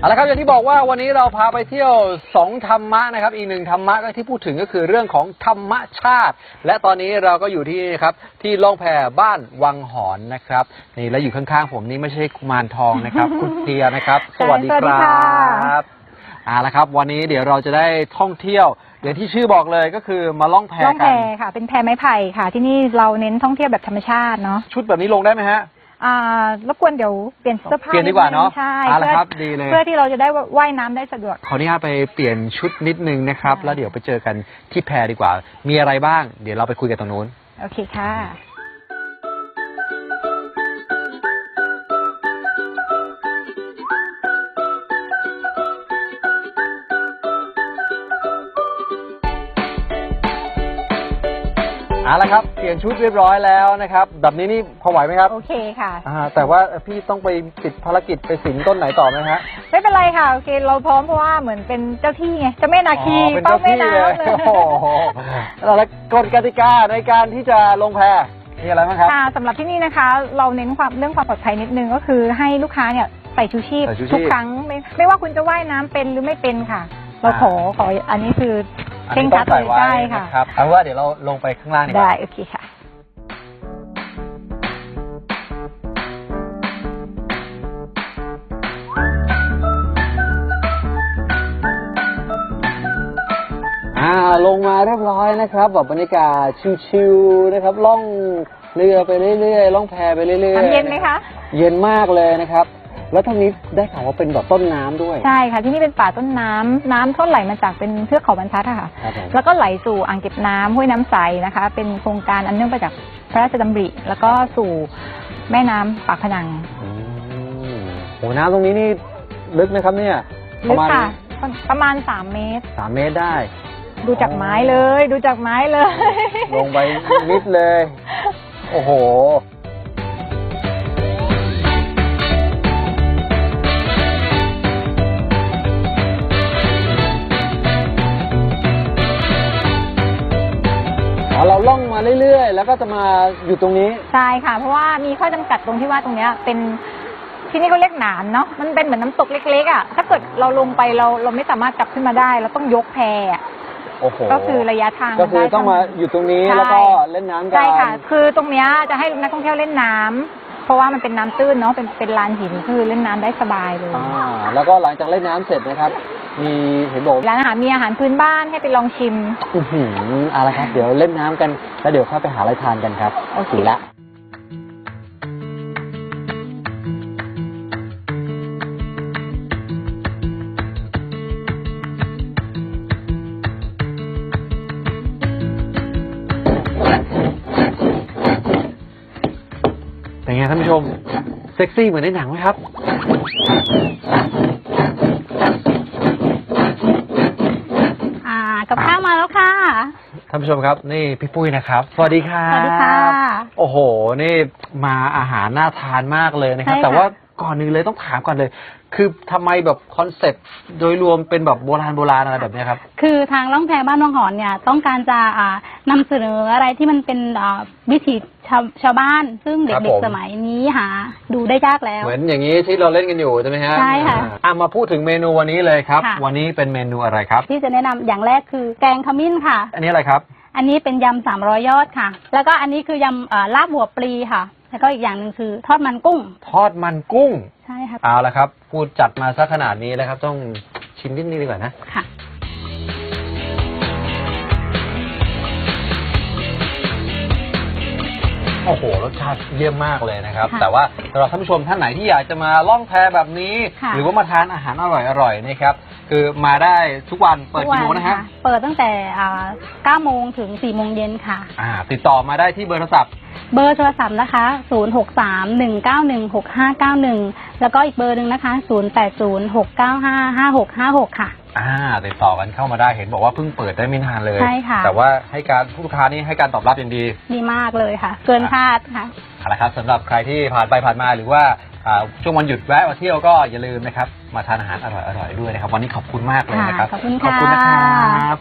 เอาละครับอย่างที่บอกว่าวันนี้เราพาไปเที่ยวสองธรรมะนะครับ อีกหนึ่งธรรมะก็ที่พูดถึงก็คือเรื่องของธรรมชาติ และตอนนี้เราก็อยู่ที่นี่ครับที่ล่องแพบ้านวังหอนนะครับนี่และอยู่ข้างๆ ผมนี่ไม่ใช่กุมารทองนะครับ คุณเทียนะครับ สวัสดีสวัสคดีรัค่ะบเอาละครับ วันนี้เดี๋ยวเราจะได้ท่องเที่ยวอย่างที่ชื่อบอกเลยก็คือมาล่องแพล่องแพกันค่ะ เป็นแพไม้ไผ่ค่ะ ที่นี่เราเน้นท่องเที่ยวแบบธรรมชาติเนาะชุดแบบนี้ลงได้ไหมฮะ อ่ารบกวนเดี๋ยวเปลี่ยนเสื้อผ้าเปลี่ยนดีกว่าเนาะใช่เอาละเพื่อครับดีเลย เพื่อที่เราจะได้ว่ายน้ำได้สะดวก ขออนุญาตไปเปลี่ยนชุดนิดนึงนะครับค่ะแล้วเดี๋ยวไปเจอกันที่แพรดีกว่า มีอะไรบ้าง เดี๋ยวเราไปคุยกันตรงนู้น โอเคค่ะ เอาละครับเปลี่ยนชุดเรียบร้อยแล้วนะครับ แบบนี้นี่พอไหวไหมครับโอเคค่ะ อ่าแต่ว่าพี่ต้องไปติดภารกิจไปสิงต้นไหนต่อไหมฮะ ไม่เป็นไรค่ะโอเคเราพร้อมเพราะว่าเหมือนเป็นเจ้าที่ไงเจ้าแม่นาคีอ๋อเป็นเป้าเจ้าแม่ที่น้ำเลยเลย โอ้โหแล้วกฎกติกาในการที่จะลงแพมีอะไรบ้างครับ ค่ะสำหรับที่นี่นะคะ เราเน้นความเรื่องความปลอดภัยนิดนึงก็คือให้ลูกค้าเนี่ยใส่ชูชีพใส่ชูชีพทุกครั้งไม่ไม่ว่าคุณจะว่ายน้ำเป็นหรือไม่เป็นค่ะ เราขอขออันนี้คือ อันเคร่งนี้คต้รัอดงใส่เลยไว้ได้ค่ะนะครับเอาเป็นว่าเดี๋ยวเราลงไปข้างล่างดีกได้ว่าโอเคค่ะอ่าลงมาเรียบร้อยนะครับแบบบรรยากาศชิวๆนะครับล่องเรือไปเรื่อยๆล่องแพไปเรื่อยๆน้ำเย็นไหมคะ เย็นมากเลยนะครับ แล้วทางนี้ได้ข่าวว่าเป็นแบบต้นน้ำด้วย ใช่ค่ะที่นี่เป็นป่าต้นน้ำน้ำก็ไหลมาจากเป็นเทือกเขาบรรทัดอะค่ะ ครับผม แล้วก็ไหลสู่อ่างเก็บน้ำห้วยน้ำใสนะคะ เป็นโครงการอันเนื่องมาจากพระราชดำริ แล้วก็สู่แม่น้ำปากพนังอืมโหน้ำตรงนี้นี่ลึกไหมครับเนี่ย ปลึระกมาณค่ะประมาณ 3 เมตร สามเมตรได้ ดูจากไม้เลย ดูจากไม้เลย ลงไปนิดเลย โอ้โห เรื่อยๆ แล้วก็จะมาอยู่ตรงนี้ ใช่ค่ะ เพราะว่ามีข้อจำกัดตรงที่ว่าตรงเนี้ยเป็นที่นี่เขาเรียกหนานเนาะมันเป็นเหมือนน้ำตกเล็กๆอะถ้าเกิดเราลงไปเราเราไม่สามารถกลับขึ้นมาได้ เราต้องยกแพอะโอ้โหก็คือระยะทางก็คือได้ต้องมาอยู่ตรงนี้ใช่แล้วก็เล่นน้ำกันใช่ค่ะ คือตรงเนี้ยจะให้นักท่องเที่ยวเล่นน้ำเพราะว่ามันเป็นน้ำตื้นเนาะเป็นเป็นลานหินคือเล่นน้ำได้สบายเลย อ่าแล้วก็หลังจากเล่นน้ำเสร็จนะครับ มีเห็นบอกร้านอาหารมีอาหารพื้นบ้านให้ไปลองชิม อื้อหือเอาละครับ เดี๋ยวเล่นน้ำกัน แล้วเดี๋ยวเข้าไปหาอะไรทานกันครับโอเคดีละ เป็นไงท่านผู้ชม เซ็กซี่เหมือนในหนังไหมครับ อ่า กับข้าวมาแล้วค่ะ ท่านผู้ชมครับนี่พี่ปุ้ยนะครับ สวัสดีครับสวัสดีค่ะ โอ้โห นี่มาอาหารน่าทานมากเลยนะครับ ใช่ค่ะ แต่ว่า ก่อนหนึ่งเลยต้องถามก่อนเลย คือทำไมแบบคอนเซ็ปต์โดยรวมเป็นแบบโบราณโบราณอะไรแบบเนี้ยครับ คือทางล่องแพบ้านวังหอนเนี่ยต้องการจะอ่านำเสนออะไรที่มันเป็นอ่าวิถีชาวชาวบ้าน ซึ่งครับเด็กผม ๆสมัยนี้หาดูได้ยากแล้ว เหมือนอย่างนี้ที่เราเล่นกันอยู่ใช่ไหมฮะใช่ค่ะอ่าอะมาพูดถึงเมนูวันนี้เลยครับ ค่ะ วันนี้เป็นเมนูอะไรครับ ที่จะแนะนำอย่างแรกคือแกงขมิ้นค่ะ อันนี้อะไรครับ อันนี้เป็นยำสามร้อยยอดค่ะ แล้วก็อันนี้คือยำอ่าลาบหัวปลีค่ะ แล้วก็อีกอย่างหนึ่งคือทอดมันกุ้ง ทอดมันกุ้ง ใช่ค่ะเอาละครับพูดจัดมาซะขนาดนี้แล้วครับ ต้องชิมนิดนึงดีกว่านะ ค่ะ โอ้โหรสชาติเยี่ยมมากเลยนะครับ ค่ะแต่ว่าสำหรับท่านผู้ชมท่านไหนที่อยากจะมาล่องแพแบบนี้ ค่ะ หรือว่ามาทานอาหารอร่อยๆนะครับคือมาได้ทุกวันเปิดกี่โมงนะฮะทุกวัเปิดตั้งแต่อ่า9โมงถึง 4 โมงเย็นค่ะ อ่าติดต่อมาได้ที่เบอร์โทรศัพท์ เบอร์โทรศัพท์นะคะ 0631916591 แล้วก็อีกเบอร์หนึ่งนะคะ 0806955656 ค่ะ อ่าติดต่อกันเข้ามาได้เห็นบอกว่าเพิ่งเปิดได้ไม่นานเลย ใช่ค่ะ แต่ว่าให้การผู้ลูกค้านี่ให้การตอบรับอย่างดี ดีมากเลยค่ะ เกินคาดค่ะ เอาละครับสำหรับใครที่ผ่านไปผ่านมาหรือว่าอ่าช่วงวันหยุดแวะมาเที่ยวก็อย่าลืมนะครับ มาทานอาหารอร่อยๆด้วยนะครับ วันนี้ขอบคุณมากเลยนะครับค่ะขอบคุณขอบคุณนะคค่ะรับ